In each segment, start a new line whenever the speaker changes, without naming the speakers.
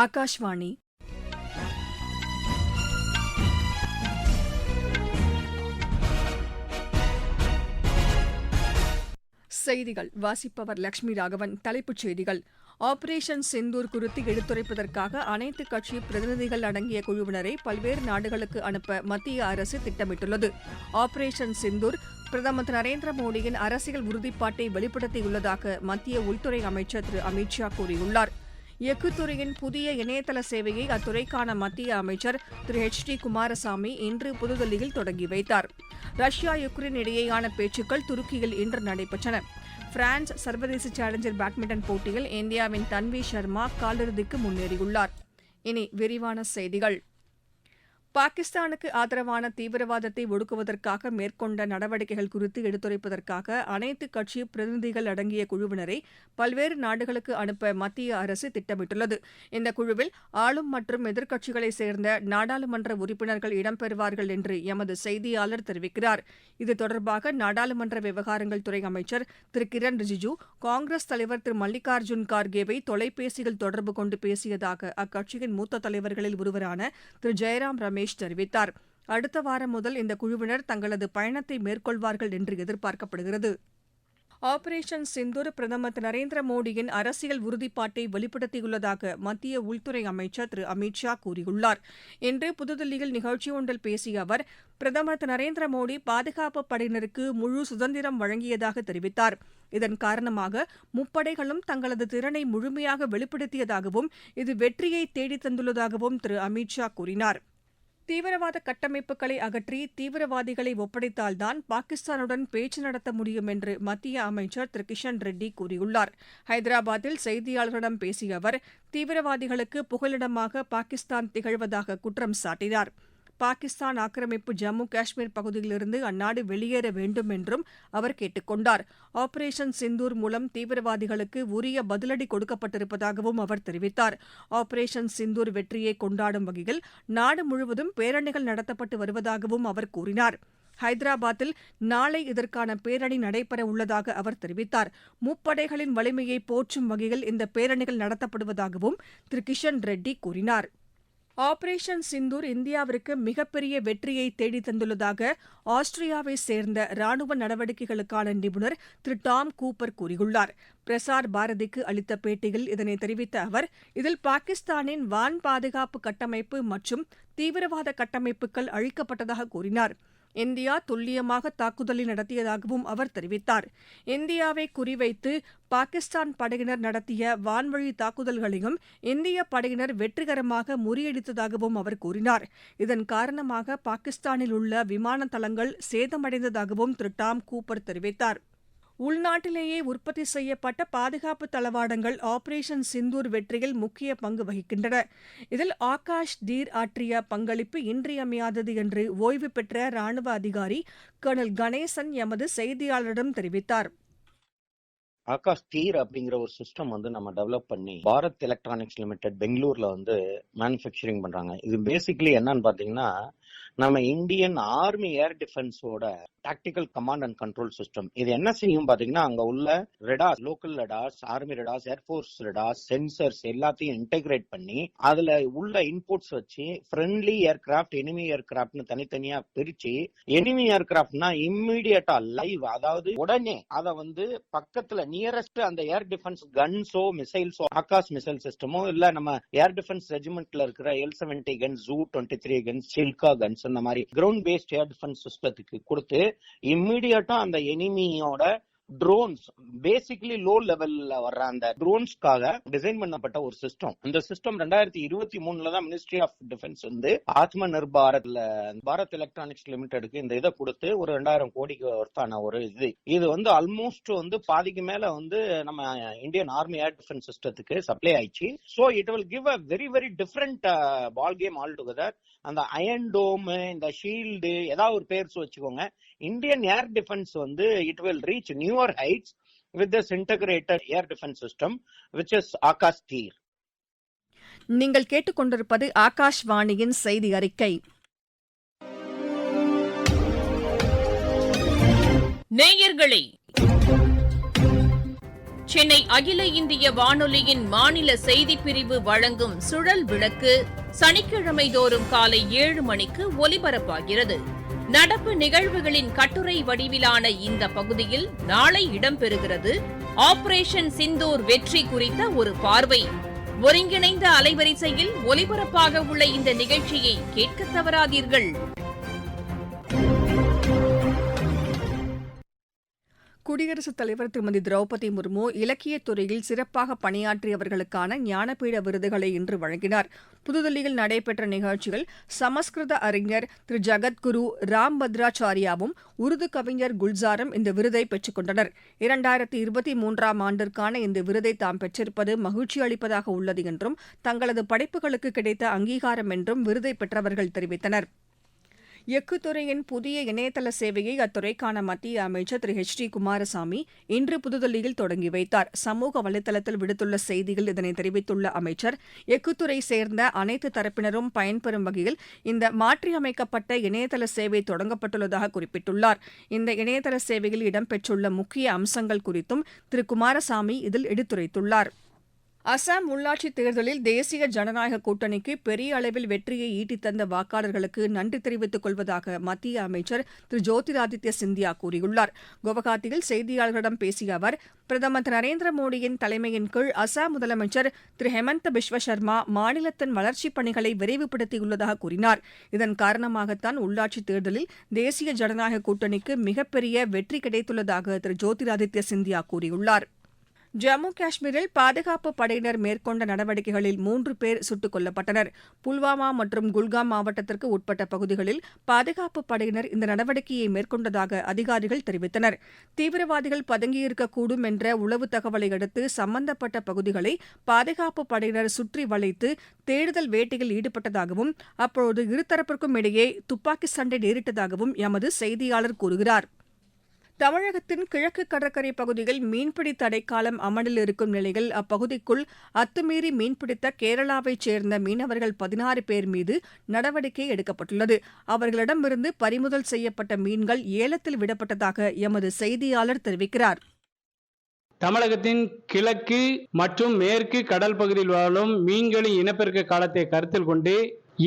ஆகாஷ்வாணி செய்திகள் வாசிப்பவர் லட்சுமி ராகவன் தலைப்புச் செய்திகள் ஆபரேஷன் செந்தூர் குறித்து எடுத்துரைப்பதற்காக அனைத்து கட்சி பிரதிநிதிகள் அடங்கிய குழுவினரை பல்வேறு நாடுகளுக்கு அனுப்ப மத்திய அரசு திட்டமிட்டுள்ளது ஆபரேஷன் செந்தூர் பிரதமர் திரு நரேந்திர மோடியின் அரசியல் உறுதிப்பாட்டை வெளிப்படுத்தியுள்ளதாக மத்திய உள்துறை அமைச்சர் திரு அமித்ஷா கூறியுள்ளாா் எஃகு துறையின் புதிய இணையதள சேவையை அத்துறைக்கான மத்திய அமைச்சர் திரு எச் டி குமாரசாமி இன்று புதுதில்லியில் தொடங்கி வைத்தார் ரஷ்யா யுக்ரைன் இடையேயான பேச்சுக்கள் துருக்கியில் இன்று நடைபெற்றன பிரான்ஸ் சர்வதேச சேலஞ்சர் பேட்மிண்டன் போட்டியில் இந்தியாவின் தன்வி சர்மா காலிறுதிக்கு முன்னேறியுள்ளார் இனி விரிவான செய்திகள் பாகிஸ்தானுக்கு ஆதரவான தீவிரவாதத்தை ஒடுக்குவதற்காக மேற்கொண்ட நடவடிக்கைகள் குறித்து எடுத்துரைப்பதற்காக அனைத்து கட்சி பிரதிநிதிகள் அடங்கிய குழுவினரை பல்வேறு நாடுகளுக்கு அனுப்ப மத்திய அரசு திட்டமிட்டுள்ளது இந்த குழுவில் ஆளும் மற்றும் எதிர்க்கட்சிகளைச் சேர்ந்த நாடாளுமன்ற உறுப்பினர்கள் இடம்பெறுவார்கள் என்று எமது செய்தியாளர் தெரிவிக்கிறார் இது தொடர்பாக நாடாளுமன்ற விவகாரங்கள் துறை அமைச்சர் திரு கிரண் ரிஜிஜு காங்கிரஸ் தலைவர் திரு மல்லிகார்ஜுன் கார்கேவை தொலைபேசியில் தொடர்பு கொண்டு பேசியதாக அக்கட்சியின் மூத்த தலைவர்களில் ஒருவரான திரு ஜெயராம் ரமேஷ் ரமேஷ் தெரிவித்தார் அடுத்த வாரம் முதல் இந்த குழுவினர் தங்களது பயணத்தை மேற்கொள்வார்கள் என்று எதிர்பார்க்கப்படுகிறது ஆபரேஷன் சிந்தூர் பிரதமர் திரு நரேந்திர மோடியின் அரசியல் உறுதிப்பாட்டை வெளிப்படுத்தியுள்ளதாக மத்திய உள்துறை அமைச்சர் திரு அமித் ஷா கூறியுள்ளார் இன்று புதுதில்லியில் நிகழ்ச்சி ஒன்றில் பேசிய அவர் பிரதமர் திரு நரேந்திர மோடி பாதுகாப்பு படையினருக்கு முழு சுதந்திரம் வழங்கியதாக தெரிவித்தார் இதன் காரணமாக முப்படைகளும் தங்களது திறனை முழுமையாக வெளிப்படுத்தியதாகவும் இது வெற்றியை தேடித்தந்துள்ளதாகவும் திரு அமித் ஷா கூறினாா் தீவிரவாத கட்டமைப்புகளை அகற்றி தீவிரவாதிகளை ஒப்படைத்தால்தான் பாகிஸ்தானுடன் பேச்சு நடத்த முடியும் என்று மத்திய அமைச்சர் திரு கிஷன் ரெட்டி கூறியுள்ளார் ஹைதராபாத்தில் செய்தியாளர்களிடம் பேசிய அவர் தீவிரவாதிகளுக்கு புகலிடமாக பாகிஸ்தான் திகழ்வதாக குற்றம் சாட்டினாா் பாகிஸ்தான் ஆக்கிரமிப்பு ஜம்மு காஷ்மீர் பகுதியிலிருந்து அந்நாடு வெளியேற வேண்டும் என்றும் அவர் கேட்டுக் கொண்டார் ஆபரேஷன் சிந்தூர் மூலம் தீவிரவாதிகளுக்கு உரிய பதிலடி கொடுக்கப்பட்டிருப்பதாகவும் அவர் தெரிவித்தார் ஆபரேஷன் சிந்தூர் வெற்றியை கொண்டாடும் வகையில் நாடு முழுவதும் பேரணிகள் நடத்தப்பட்டு வருவதாகவும் அவர் கூறினார் ஹைதராபாத்தில் நாளை இதற்கான பேரணி நடைபெற உள்ளதாக அவர் தெரிவித்தார் முப்படைகளின் வலிமையை போற்றும் வகையில் இந்த பேரணிகள் நடத்தப்படுவதாகவும் திரு கிஷன் ரெட்டி கூறினாா் ஆபரேஷன் சிந்தூர் இந்தியாவிற்கு மிகப்பெரிய வெற்றியை தேடித் தந்துள்ளதாக ஆஸ்திரியாவை சேர்ந்த ராணுவ நடவடிக்கைகளுக்கான நிபுணர் திரு டாம் கூப்பர் கூறியுள்ளார் பிரசார் பாரதிக்கு அளித்த பேட்டியில் இதனை தெரிவித்த அவர் இதில் பாகிஸ்தானின் வான் பாதுகாப்பு கட்டமைப்பு மற்றும் தீவிரவாத கட்டமைப்புகள் அழிக்கப்பட்டதாக கூறினாா் இந்தியா துல்லியமாக தாக்குதலை நடத்தியதாகவும் அவர் தெரிவித்தார் இந்தியாவை குறிவைத்து பாகிஸ்தான் படையினர் நடத்திய வான்வழி தாக்குதல்களையும் இந்திய படையினர் வெற்றிகரமாக முறியடித்ததாகவும் அவர் கூறினார் இதன் காரணமாக பாகிஸ்தானில் உள்ள விமான தளங்கள் சேதமடைந்ததாகவும் திரு டாம் கூப்பர் தெரிவித்தாா் உள்நாட்டிலேயே உற்பத்தி செய்யப்பட்ட பாதுகாப்பு தளவாடங்கள் ஆபரேஷன் சிந்தூர் வெற்றியில் முக்கிய பங்கு வகிக்கின்றன இதில் ஆகாஷ் தீர் ஆற்றிய பங்களிப்பு இன்றியமையாதது என்று ஓய்வு பெற்ற ராணுவ அதிகாரி கர்னல் கணேசன் எமது செய்தியாளரிடம் தெரிவித்தார்
ஆகாஷ் தீர் அப்படிங்கிற ஒரு சிஸ்டம் வந்து நம்ம டெவலப் பண்ணி பாரத் எலக்ட்ரானிக்ஸ் லிமிடெட் பெங்களூர்ல வந்து மேனுஃபேக்சரிங் பண்றாங்க இது பேசிக்கலி என்னன்னு பாத்தீங்கன்னா நம்ம இந்தியன் ஆர்மி ஏர் டிஃபென்ஸோட tactical command and control system இது என்ன செய்யும் பாத்தீங்கன்னா அங்க உள்ள radars local radars army radars air force radars sensors எல்லாத்தையும் இன்டெகிரேட் பண்ணி அதுல உள்ள இன்புட்ஸ் வச்சு ஃப்ரெண்ட்லி ஏர்கிராப்ட் எனிமி ஏர்கிராஃப்ட்னு தனித்தனியா பிரிச்சு எனிமி ஏர்கிராப்ட்னா இம்மிடியட்டா லைவ் அதாவது உடனே அத வந்து பக்கத்துல நியரஸ்ட் அந்த ஏர் டிஃபென்ஸ் கன்ஸோ மிசைல்ஸோ ஆகாஷ் மிசைல் சிஸ்டமோ இல்ல நம்ம ஏர் டிஃபென்ஸ் ரெஜிமெண்ட்ல இருக்கிற L seventy gun ZU twenty three guns Shilka guns அந்த மாதிரி கிரவுண்ட் பேஸ்ட் ஏர் டிஃபென்ஸ் சிஸ்டத்துக்கு கொடுத்து இம்மிடியட்டா அந்த எனிமியோட ட்ரோன்ஸ் பேசிக்கலி லோ லெவல்ல வர்ற அந்த ட்ரோன்ஸ்க்காக டிசைன் பண்ணப்பட்ட ஒரு சிஸ்டம் இந்த சிஸ்டம் ரெண்டாயிரத்தி இருபத்தி மூணுல தான் மினிஸ்ட்ரி ஆஃப் டிஃபென்ஸ் வந்து ஆத்ம நிர்பாரத்ல பாரத் எலக்ட்ரானிக்ஸ் லிமிடெடுக்கு இந்த இதை கொடுத்து ஒரு ரெண்டாயிரம் கோடிக்கு ஒர்த்தான ஒரு இது இது வந்து ஆல்மோஸ்ட் வந்து பாதிக்கு மேல வந்து நம்ம இந்தியன் ஆர்மி ஏர் டிஃபென்ஸ் சிஸ்டத்துக்கு சப்ளை ஆயிடுச்சு so it will give a very very different ball game altogether அந்த அயன் டோம் இந்த ஷீல்டு ஏதாவது ஒரு பேர்ஸ் வச்சுக்கோங்க இந்தியன் ஏர் டிஃபென்ஸ் வந்து it will reach new four heights with this integrated air defense system, which is Akash Tir.
நீங்கள் கேட்டுக்கொண்டிருப்பது ஆகாஷ்வாணியின் செய்தி அறிக்கை
நேயர்களே சென்னை அகில இந்திய வானொலியின் மாநில செய்தி பிரிவு வழங்கும் சுழல் விளக்கு சனிக்கிழமை தோறும் காலை ஏழு மணிக்கு ஒலிபரப்பாகிறது நடப்பு நிகழ்வுகளின் கட்டுரை வடிவிலான இந்த பகுதியில் நாளை இடம்பெறுகிறது ஆபரேஷன் சிந்தூர் வெற்றி குறித்த ஒரு பார்வை ஒருங்கிணைந்த அலைவரிசையில் ஒலிபரப்பாக உள்ள இந்த நிகழ்ச்சியை கேட்க தவறாதீர்கள்
குடியரசுத் தலைவர் திருமதி திரௌபதி முர்மு இலக்கியத் துறையில் சிறப்பாக பணியாற்றியவர்களுக்கான ஞானபீட விருதுகளை இன்று வழங்கினார் புதுதில்லியில் நடைபெற்ற நிகழ்ச்சியில் சமஸ்கிருத அறிஞர் திரு ஜகத்குரு ராம் பத்ராச்சாரியாவும் உருது கவிஞர் குல்சாரும் இந்த விருதை பெற்றுக் கொண்டனர் இரண்டாயிரத்தி இருபத்தி மூன்றாம் ஆண்டிற்கான இந்த விருதை தாம் பெற்றிருப்பது மகிழ்ச்சி அளிப்பதாக உள்ளது என்றும் தங்களது படைப்புகளுக்கு கிடைத்த அங்கீகாரம் என்றும் விருதை பெற்றவர்கள் தெரிவித்தனா் எஃகு துறையின் புதிய இணையதள சேவையை அத்துறைக்கான மத்திய அமைச்சர் திரு ஹெச் டி குமாரசாமி இன்று புதுதில்லியில் தொடங்கி வைத்தார் சமூக வலைதளத்தில் விடுத்துள்ள செய்தியில் இதனை தெரிவித்துள்ள அமைச்சர் எஃகுத்துறை சேர்ந்த அனைத்து தரப்பினரும் பயன்பெறும் வகையில் இந்த மாற்றியமைக்கப்பட்ட இணையதள சேவை தொடங்கப்பட்டுள்ளதாக குறிப்பிட்டுள்ளார் இந்த இணையதள சேவையில் இடம்பெற்றுள்ள முக்கிய அம்சங்கள் குறித்தும் திரு குமாரசாமி இதில் எடுத்துரைத்துள்ளாா் அசாம் உள்ளாட்சி தேர்தலில் தேசிய ஜனநாயக கூட்டணிக்கு பெரிய அளவில் வெற்றியை ஈட்டித்தந்த வாக்காளர்களுக்கு நன்றி தெரிவித்துக் கொள்வதாக மத்திய அமைச்சர் திரு ஜோதிராதித்ய சிந்தியா கூறியுள்ளார் குவஹாத்தியில் செய்தியாளர்களிடம் பேசிய அவர் பிரதமர் திரு நரேந்திர மோடியின் தலைமையின் கீழ் அசாம் முதலமைச்சர் திரு ஹெமந்த் பிஸ்வ சர்மா மாநிலத்தின் வளர்ச்சிப் பணிகளை விரைவுபடுத்தியுள்ளதாக கூறினார் இதன் காரணமாகத்தான் உள்ளாட்சித் தேர்தலில் தேசிய ஜனநாயக கூட்டணிக்கு மிகப்பெரிய வெற்றி கிடைத்துள்ளதாக திரு ஜோதிராதித்ய சிந்தியா கூறியுள்ளாா் ஜம்மு காஷ்மீரில் பாதுகாப்பு படையினர் மேற்கொண்ட நடவடிக்கைகளில் மூன்று பேர் சுட்டுக் கொல்லப்பட்டனர் புல்வாமா மற்றும் குல்காம் மாவட்டத்திற்கு உட்பட்ட பகுதிகளில் பாதுகாப்பு படையினர் இந்த நடவடிக்கையை மேற்கொண்டதாக அதிகாரிகள் தெரிவித்தனர் தீவிரவாதிகள் பதுங்கியிருக்கக்கூடும் என்ற உளவு தகவலை அடுத்து சம்பந்தப்பட்ட பகுதிகளை பாதுகாப்பு படையினர் சுற்றி வளைத்து தேடுதல் வேட்டையில் ஈடுபட்டதாகவும் அப்போது இருதரப்பிற்கும் இடையே துப்பாக்கி சண்டை நேரிட்டதாகவும் எமது செய்தியாளர் கூறுகிறாா் தமிழகத்தின் கிழக்கு கடற்கரை பகுதியில் மீன்பிடி தடைக்காலம் அமலில் இருக்கும் நிலையில் அப்பகுதிக்குள் அத்துமீறி மீன்பிடித்த கேரளாவைச் சேர்ந்த மீனவர்கள் பதினாறு பேர் மீது நடவடிக்கை எடுக்கப்பட்டுள்ளது அவர்களிடமிருந்து பறிமுதல் செய்யப்பட்ட மீன்கள் ஏலத்தில் விடப்பட்டதாக எமது செய்தியாளர் தெரிவிக்கிறார்
தமிழகத்தின் கிழக்கு மற்றும் மேற்கு கடல் பகுதியில் வாழும் மீன்களின் இனப்பெருக்க காலத்தை கருத்தில் கொண்டு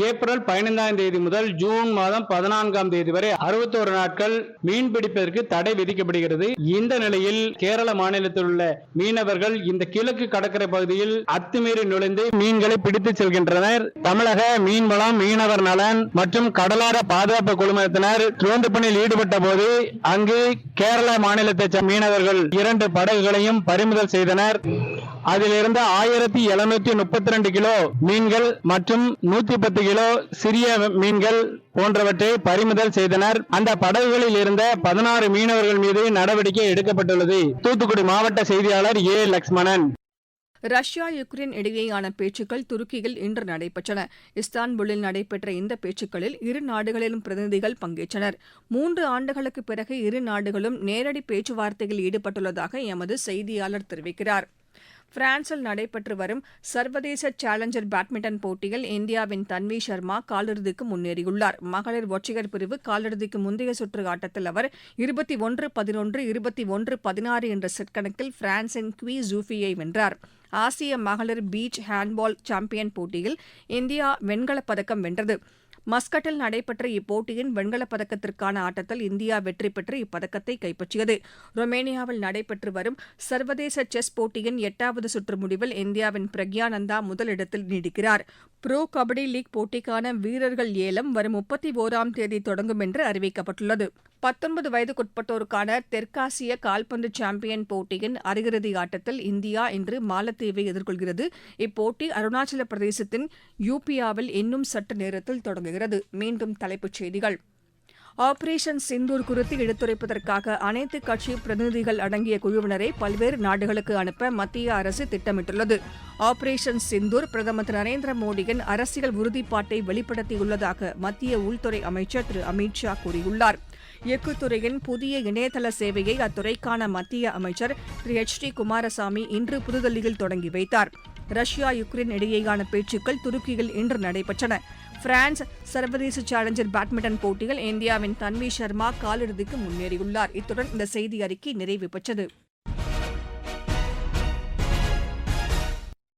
ஏப்ரல் பதினைந்தாம் தேதி முதல் ஜூன் மாதம் பதினான்காம் தேதி வரை அறுபத்தோரு நாட்கள் மீன் பிடிப்பதற்கு தடை விதிக்கப்படுகிறது இந்த நிலையில் கேரள மாநிலத்தில் உள்ள மீனவர்கள் இந்த கிழக்கு கடற்கரை பகுதியில் அத்துமீறி நுழைந்து மீன்களை பிடித்து செல்கின்றனர் தமிழக மீன்வளம் மீனவர் நலன் மற்றும் கடலோர பாதுகாப்பு குழுமத்தினர் ரோந்து பணியில் ஈடுபட்ட போது அங்கு கேரள மாநிலத்தை மீனவர்கள் இரண்டு படகுகளையும் பறிமுதல் செய்தனர் அதிலிருந்து ஆயிரத்தி எழுநூத்தி முப்பத்தி ரெண்டு கிலோ மீன்கள் மற்றும் நூத்தி பத்து கிலோ சிறிய மீன்கள் போன்றவற்றை பறிமுதல் செய்தனர் அந்த படகுகளில் இருந்த பதினாறு மீனவர்கள் மீது நடவடிக்கை எடுக்கப்பட்டுள்ளது தூத்துக்குடி மாவட்ட செய்தியாளர் ஏ லக்ஷ்மணன்
ரஷ்யா யுக்ரைன் இடையேயான பேச்சுக்கள் துருக்கியில் இன்று நடைபெற்றன இஸ்தான்புல்லில் நடைபெற்ற இந்த பேச்சுக்களில் இரு நாடுகளிலும் பிரதிநிதிகள் பங்கேற்றனர் மூன்று ஆண்டுகளுக்கு பிறகு இரு நாடுகளும் நேரடி பேச்சுவார்த்தையில் ஈடுபட்டுள்ளதாக எமது செய்தியாளர் தெரிவிக்கிறாா் பிரான்சில் நடைபெற்று வரும் சர்வதேச சேலஞ்சர் பேட்மிண்டன் போட்டியில் இந்தியாவின் தன்வி சர்மா காலிறுதிக்கு முன்னேறியுள்ளார் மகளிர் ஒற்றையர் பிரிவு காலிறுதிக்கு முந்தைய சுற்று ஆட்டத்தில் அவர் இருபத்தி ஒன்று பதினொன்று இருபத்தி ஒன்று பதினாறு என்ற செட் கணக்கில் பிரான்சின் குவி ஜூஃபியை வென்றார் ஆசிய மகளிர் பீச் ஹேண்ட்பால் சாம்பியன் போட்டியில் இந்தியா வெண்கலப் பதக்கம் வென்றது மஸ்கட்டில் நடைபெற்ற இப்போட்டியின் வெண்கலப் பதக்கத்திற்கான ஆட்டத்தில் இந்தியா வெற்றி பெற்று இப்பதக்கத்தை கைப்பற்றியது ரொமேனியாவில் நடைபெற்று வரும் சர்வதேச செஸ் போட்டியின் எட்டாவது சுற்று முடிவில் இந்தியாவின் பிரக்யானந்தா முதலிடத்தில் நீடிக்கிறார் புரோ கபடி லீக் போட்டிக்கான வீரர்கள் ஏலம் வரும் முப்பத்தி ஒராம் தேதி தொடங்கும் என்று அறிவிக்கப்பட்டுள்ளது பத்தொன்பது வயதுக்குட்பட்டோருக்கான தெற்காசிய கால்பந்து சாம்பியன் போட்டியின் அரையிறுதி ஆட்டத்தில் இந்தியா இன்று மாலத்தீவை எதிர்கொள்கிறது இப்போட்டி அருணாச்சல பிரதேசத்தின் யூபியாவில் இன்னும் சற்று நேரத்தில் தொடங்குகிறது மீண்டும் தலைப்புச் செய்திகள் ஆபரேஷன் சிந்தூர் குறித்து எடுத்துரைப்பதற்காக அனைத்து கட்சி பிரதிநிதிகள் அடங்கிய குழுவினரை பல்வேறு நாடுகளுக்கு அனுப்ப மத்திய அரசு திட்டமிட்டுள்ளது ஆபரேஷன் சிந்தூர் பிரதமர் திரு நரேந்திர மோடியின் அரசியல் உறுதிப்பாட்டை வெளிப்படுத்தியுள்ளதாக மத்திய உள்துறை அமைச்சர் திரு அமித்ஷா கூறியுள்ளாா் எஃகு துறையின் புதிய இணையதள சேவையை அத்துறைக்கான மத்திய அமைச்சர் திரு எச் டி குமாரசாமி இன்று புதுதில்லியில் தொடங்கி வைத்தார் ரஷ்யா யுக்ரைன் இடையேயான பேச்சுக்கள் துருக்கியில் இன்று நடைபெற்றன பிரான்ஸ் சர்வதேச சேலஞ்சர் பேட்மிண்டன் போட்டியில் இந்தியாவின் தன்வி சர்மா காலிறுதிக்கு முன்னேறியுள்ளார் இத்துடன் இந்த செய்தி அறிக்கை நிறைவு பெற்றது